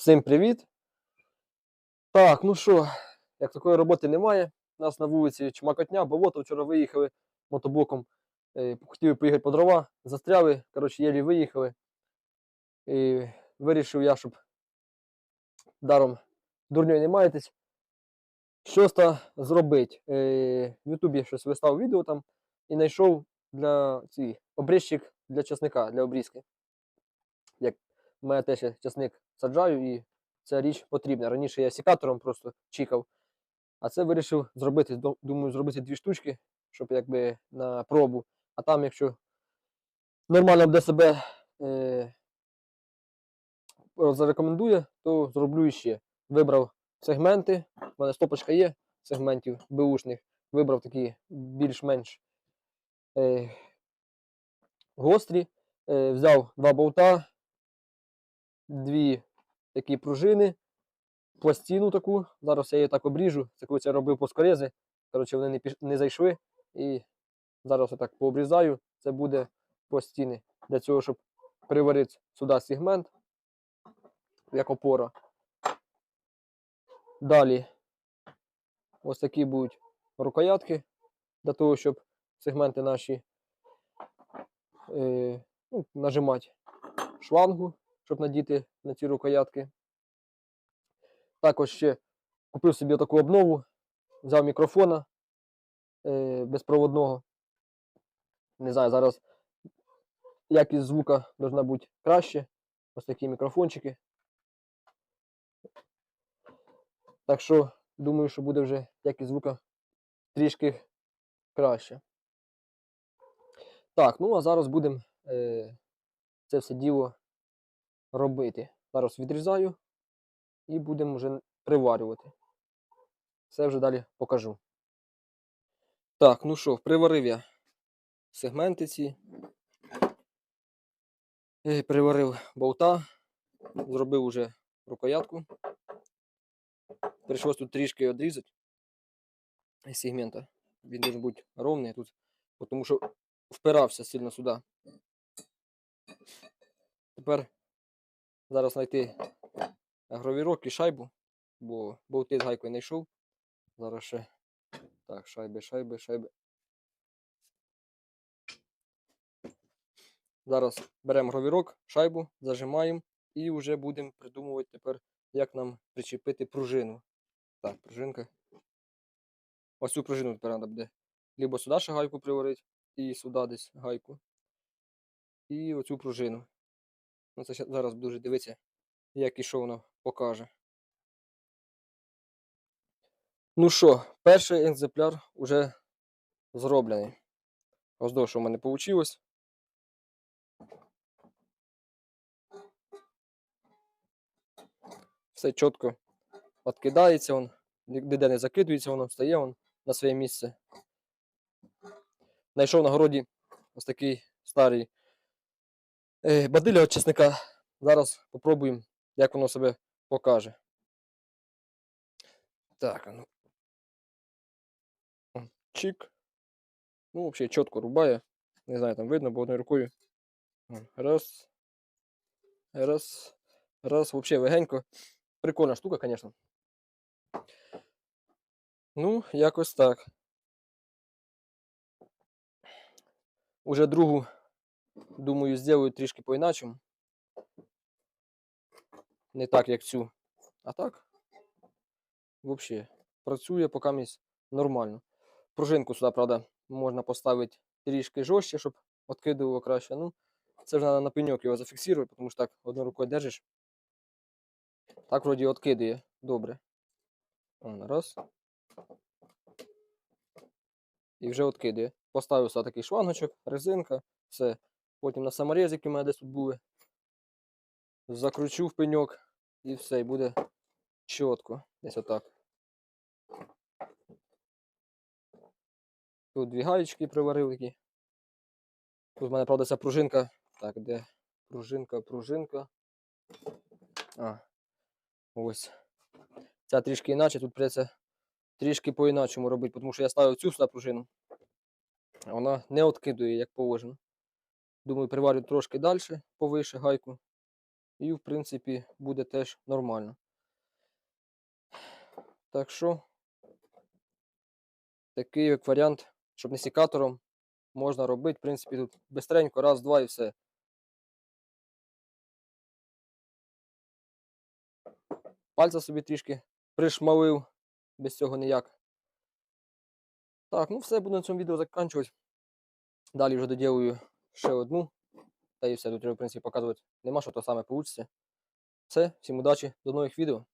Всім привіт! Так, ну що, як такої роботи немає. У нас на вулиці чмакотня, болото. Вчора виїхали мотоблоком. Е, хотіли поїхати по дрова, застряли. Коротше, єлі виїхали. І вирішив я, щоб даром дурньою не маєтесь. Щось та зробити. Е, в Ютубі щось листав відео там і знайшов для ці, обрізчик для часника, для обрізки. В мене теж часник саджаю і ця річ потрібна. Раніше я сікатором просто чікав, а це вирішив зробити. Думаю, зробити дві штучки, щоб якби на пробу. А там, якщо нормально буде себе е, зарекомендує, то зроблю іще. Вибрав сегменти. У мене стопочка є сегментів беушних. Вибрав такі більш-менш е, гострі. Е, взяв два болта, дві такі пружини, пластину таку. Зараз я її так обріжу. Це коли я робив плоскорези. Коротше, вони не, піш... не зайшли. І зараз отак пообрізаю. Це буде пластини. Для цього, щоб приварити сюди сегмент, як опора. Далі ось такі будуть рукоятки для того, щоб сегменти наші е, ну, нажимати шлангу, щоб надіти на ці рукоятки. Також ще купив собі таку обнову, взяв мікрофона е, безпроводного. Не знаю, зараз якість звука должна бути краще. Ось такі мікрофончики. Так що, думаю, що буде вже якість звука трішки краще. Так, ну а зараз будемо е, це все діло робити. Зараз відрізаю і будемо вже приварювати. Все вже далі покажу. Так, ну що, приварив я сегменти ці. Приварив болта, зробив уже рукоятку. Прийшлось тут трішки відрізати із сегмента. Він має бути ровний тут, тому що впирався сильно сюди. Тепер зараз знайти гравірок і шайбу, бо болти з гайкою не йшов. Зараз ще так, шайби, шайби, шайби. Зараз беремо гравірок, шайбу, зажимаємо і вже будемо придумувати тепер, як нам причепити пружину. Так, пружинка. Ось цю пружину тепер треба буде. Либо сюди ще гайку приварити, і сюди десь гайку. І оцю пружину. Ну, це зараз буду вже дивитися, як і що воно покаже. Ну що, перший екземпляр вже зроблений. Що в мене вийшло. Все чітко відкидається, ніде не закидується, воно стає он на своє місце. Знайшов на городі ось такий старий бадиля від чесника. Зараз попробуємо, як воно себе покаже. Так, ну. Чик. Ну, взагалі чітко рубає. Не знаю, там видно, бо одною рукою. Раз. Раз. Раз. Взагалі легенько. Прикольна штука, звісно. Ну, якось так. Уже другу, думаю, зроблю трішки по-іначому. Не так, як цю. А так, взагалі, працює поки місць нормально. Пружинку сюди, правда, можна поставити трішки жорстче, щоб відкидувало краще. Ну, це ж треба на пеньок його зафіксувати, тому що так одною рукою держиш. Так вроді відкидує. Добре. Он, раз. І вже відкидує. Поставив сюди такий шлангочок, резинка, все. Потім на саморез, які в мене десь тут були. Закручу в пеньок і все, і буде чітко. Десь отак. Тут дві гаєчки приварив такі. Тут в мене, правда, ця пружинка. Так, де пружинка, пружинка. А, ось. Ця трішки іначе, тут придеться трішки по-іначому робити, тому що я ставив цю сюди пружину. Вона не откидує, як положено. Думаю, приварю трошки далі, повише гайку. і, в принципі, буде теж нормально. Так що, такий як варіант, щоб не сікатором, можна робити, в принципі, тут бистренько, раз, два і все. Пальця собі трішки пришмалив, без цього ніяк. Так, ну все, буду на цьому відео закінчувати. Далі вже доділую ще одну. Та і все, тут треба, в принципі, показувати нема, що то саме вийде. Все, всім удачі, до нових відео.